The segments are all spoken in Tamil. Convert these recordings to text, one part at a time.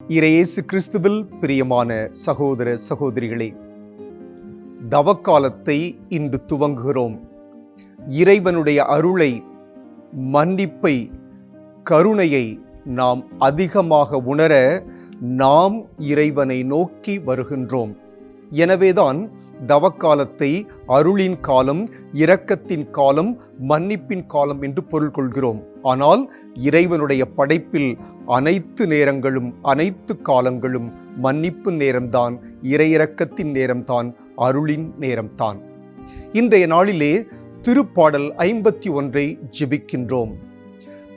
இறையேசு கிறிஸ்துவில் பிரியமான சகோதர சகோதரிகளே தவக்காலத்தை இன்று துவங்குகிறோம். இறைவனுடைய அருளை மன்னிப்பை கருணையை நாம் அதிகமாக உணர நாம் இறைவனை நோக்கி வருகின்றோம். எனவேதான் தவக்காலத்தை அருளின் காலம் இரக்கத்தின் காலம் மன்னிப்பின் காலம் என்று பொருள் கொள்கிறோம். ஆனால் இறைவனுடைய படைப்பில் அனைத்து நேரங்களும் அனைத்து காலங்களும் மன்னிப்பு நேரம்தான் இறையிறக்கத்தின் நேரம்தான் அருளின் நேரம்தான். இன்றைய நாளிலே திருப்பாடல் ஐம்பத்தி ஒன்றை ஜெபிக்கின்றோம்.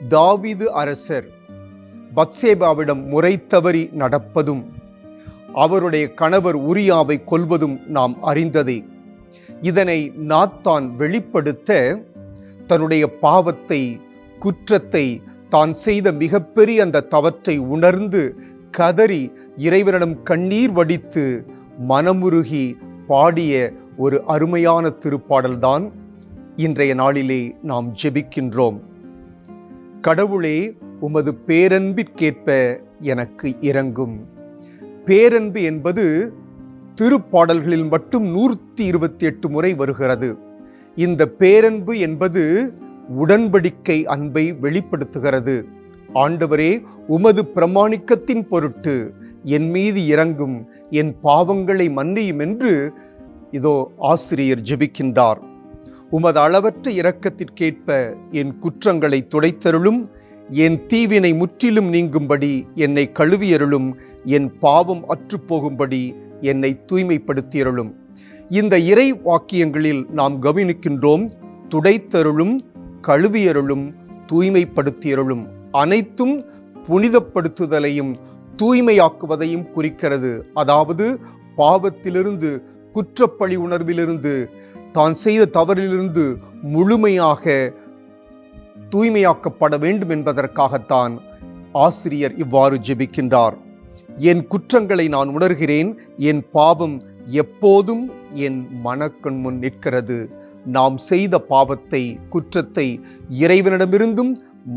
தாவீது அரசர் பத்சேபாவிடம் முறை தவறி நடப்பதும் அவருடைய கணவர் உரியாவை கொல்வதும் நாம் அறிந்ததே. இதனை நாத்தான் வெளிப்படுத்த தன்னுடைய பாவத்தை குற்றத்தை தான் செய்த மிகப்பெரிய அந்த தவற்றை உணர்ந்து கதறி இறைவனிடம் கண்ணீர் வடித்து மனமுருகி பாடிய ஒரு அருமையான திருப்பாடல்தான் இன்றைய நாளிலே நாம் ஜெபிக்கின்றோம். கடவுளே உமது பேரன்பிற்கேற்ப எனக்கு இறங்கும் பேரன்பு என்பது திருப்பாடல்களில் மட்டும் நூற்றி இருபத்தி எட்டு முறை வருகிறது. இந்த பேரன்பு என்பது உடன்படிக்கை அன்பை வெளிப்படுத்துகிறது. ஆண்டவரே உமது பிரமாணிக்கத்தின் பொருட்டு என் மீது இறங்கும் என் பாவங்களை மன்னியும் என்று இதோ ஆசிரியர் ஜெபிக்கின்றார். உமது அளவற்ற இரக்கத்திற்கேற்ப என் குற்றங்களை துடைத்தருளும். என் தீவினை முற்றிலும் நீங்கும்படி என்னை கழுவியருளும் என் பாவம் அற்றுப்போகும்படி என்னை தூய்மைப்படுத்தியருளும். இந்த இறை வாக்கியங்களில் நாம் கவனிக்கின்றோம் துடைத்தருளும் கழுவியருளும் தூய்மைப்படுத்தியருளும். அனைத்தும் புனிதப்படுத்துதலையும் தூய்மையாக்குவதையும் குறிக்கிறது. அதாவது பாவத்திலிருந்து குற்றப்பழி உணர்விலிருந்து தான் செய்த தவறிலிருந்து முழுமையாக தூய்மையாக்கப்பட வேண்டும் என்பதற்காகத்தான் ஆசிரியர் இவ்வாறு ஜெபிக்கின்றார். என் குற்றங்களை நான் உணர்கிறேன் என் பாவம் எப்போதும் என் மனக்கண் முன் நிற்கிறது. நாம் செய்த பாவத்தை குற்றத்தை இறைவனிடமிருந்தும்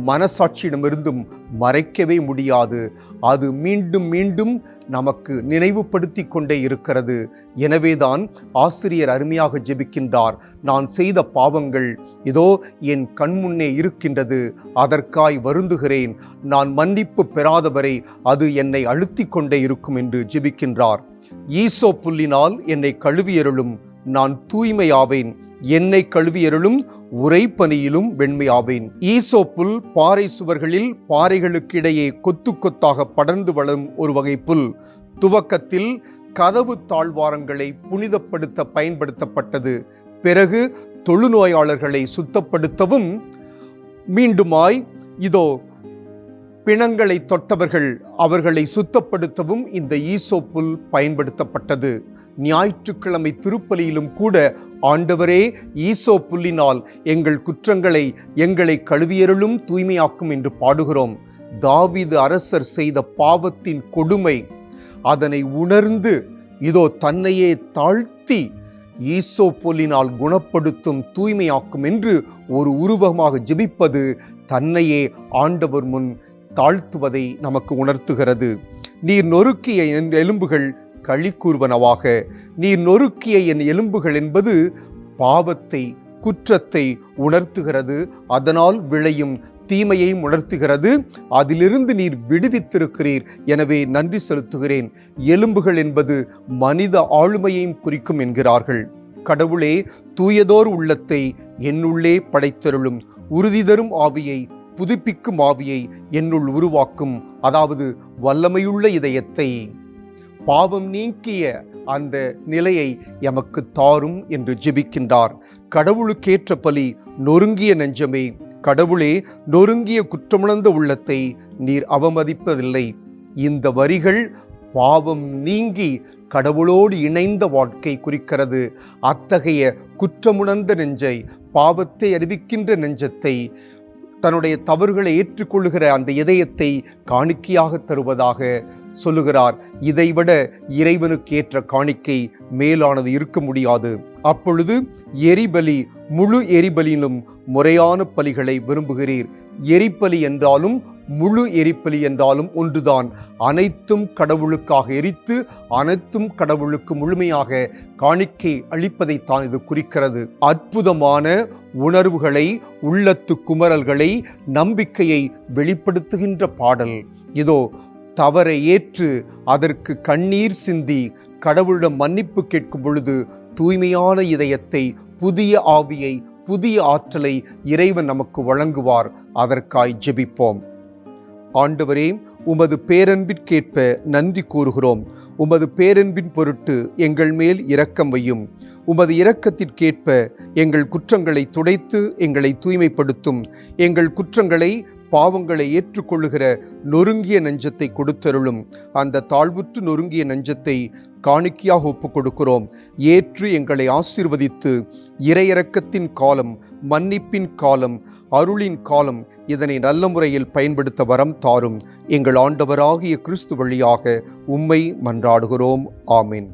மனசாட்சியிடமிருந்தும் மறைக்கவே முடியாது. அது மீண்டும் மீண்டும் நமக்கு நினைவுபடுத்தி கொண்டே இருக்கிறது. எனவேதான் ஆசிரியர் அருமையாக ஜெபிக்கின்றார். நான் செய்த பாவங்கள் இதோ என் கண்முன்னே இருக்கின்றது. அதற்காய் வருந்துகிறேன். நான் மன்னிப்பு பெறாதவரை அது என்னை அழுத்தி கொண்டே இருக்கும் என்று ஜெபிக்கின்றார். ஈசோ புல்லினால் என்னை கழுவியருளும். நான் தூய்மையாவேன். என்னை கழுவியருளும் உரைப்பனியிலும் வெண்மையாவேன் ஈசோப்புல் பாறை சுவர்களில் பாறைகளுக்கிடையே கொத்து கொத்தாக படர்ந்து வளரும் ஒரு வகை புல். துவக்கத்தில் கதவு தாழ்வாரங்களை புனிதப்படுத்த பயன்படுத்தப்பட்டது. பிறகு தொழுநோயாளர்களை சுத்தப்படுத்தவும் மீண்டுமாய் இதோ பிணங்களை தொட்டவர்கள் அவர்களை சுத்தப்படுத்தவும் இந்த ஈசோப்புல் பயன்படுத்தப்பட்டது. ஞாயிற்றுக்கிழமை திருப்பலியிலும் கூட ஆண்டவரே ஈசோ புல்லினால் எங்கள் குற்றங்களை எங்களை கழுவியருளும் தூய்மையாக்கும் என்று பாடுகிறோம். தாவிது அரசர் செய்த பாவத்தின் கொடுமை அதனை உணர்ந்து இதோ தன்னையே தாழ்த்தி ஈசோ குணப்படுத்தும் தூய்மையாக்கும் என்று ஒரு உருவகமாக ஜெபிப்பது தன்னையே ஆண்டவர் முன் தாழ்த்துவதை நமக்கு உணர்த்துகிறது. நீர் நொறுக்கிய என் எலும்புகள் களி கூறுவனவாக நீர் நொறுக்கிய என் எலும்புகள் என்பது பாவத்தை குற்றத்தை உணர்த்துகிறது. அதனால் விளையும் தீமையையும் உணர்த்துகிறது. அதிலிருந்து நீர் விடுவித்திருக்கிறீர். எனவே நன்றி செலுத்துகிறேன். எலும்புகள் என்பது மனித ஆளுமையையும் குறிக்கும் என்கிறார்கள். கடவுளே தூயதோர் உள்ளத்தை என்னுள்ளே படைத்தருளும். உறுதி தரும் ஆவியை புதுப்பிக்கும் ஆவியை என்னுள் உருவாக்கும் அதாவது வல்லமையுள்ள இதயத்தை. பாவம் நீக்கிய அந்த நிலையை எமக்கு தாரும் என்று ஜெபிக்கின்றார். கடவுளுக்கேற்ற பலி நொறுங்கிய நெஞ்சமே கடவுளே நொறுங்கிய குற்றமுணர்ந்த உள்ளத்தை நீர் அவமதிப்பதில்லை. இந்த வரிகள் பாவம் நீங்கி கடவுளோடு இணைந்த வாழ்க்கை குறிக்கிறது. அத்தகைய குற்றமுணர்ந்த நெஞ்சை பாவத்தை அறிவிக்கின்ற நெஞ்சத்தை தன்னுடைய தவறுகளை ஏற்றுக்கொள்ளுகிற அந்த இதயத்தை காணிக்கையாக தருவதாக சொல்லுகிறார். இதைவிட இறைவனுக்கு ஏற்ற காணிக்கை மேலானது இருக்க முடியாது. அப்பொழுது எரிபலி முழு எரிபலியிலும் முறையான பலிகளை விரும்புகிறீர். எரிபலி என்றாலும் முழு எரிபலி என்றாலும் ஒன்றுதான். அனைத்தும் கடவுளுக்காக எரித்து அனைத்தும் கடவுளுக்கு முழுமையாக காணிக்கை அளிப்பதைத்தான் இது குறிக்கிறது. அற்புதமான உணர்வுகளை உள்ளத்து குமரல்களை நம்பிக்கையை வெளிப்படுத்துகின்ற பாடல். இதோ தவறை ஏற்று அதற்கு கண்ணீர் சிந்தி கடவுளிடம் மன்னிப்பு கேட்கும் பொழுது தூய்மையான இதயத்தை புதிய ஆவியை புதிய ஆற்றலை இறைவன் நமக்கு வழங்குவார். அதற்காய் ஜெபிப்போம். ஆண்டவரே உமது பேரன்பிற்கேற்ப நன்றி கூறுகிறோம். உமது பேரன்பின் பொருட்டு எங்கள் மேல் இரக்கம் வையும். உமது இரக்கத்திற்கேற்ப எங்கள் குற்றங்களை துடைத்து எங்களை தூய்மைப்படுத்தும். எங்கள் குற்றங்களை பாவங்களை ஏற்றுக்கொள்ளுகிற நொறுங்கிய நெஞ்சத்தை கொடுத்தருளும். அந்த தாழ்வுற்று நொறுங்கிய நெஞ்சத்தை காணிக்கையாக ஒப்புக் கொடுக்கிறோம் ஏற்று எங்களை ஆசீர்வதித்து இறையிறக்கத்தின் காலம் மன்னிப்பின் காலம் அருளின் காலம் இதனை நல்ல முறையில் பயன்படுத்த வரம் தாரும். எங்கள் ஆண்டவராகிய கிறிஸ்து வழியாக உம்மை மன்றாடுகிறோம். ஆமீன்.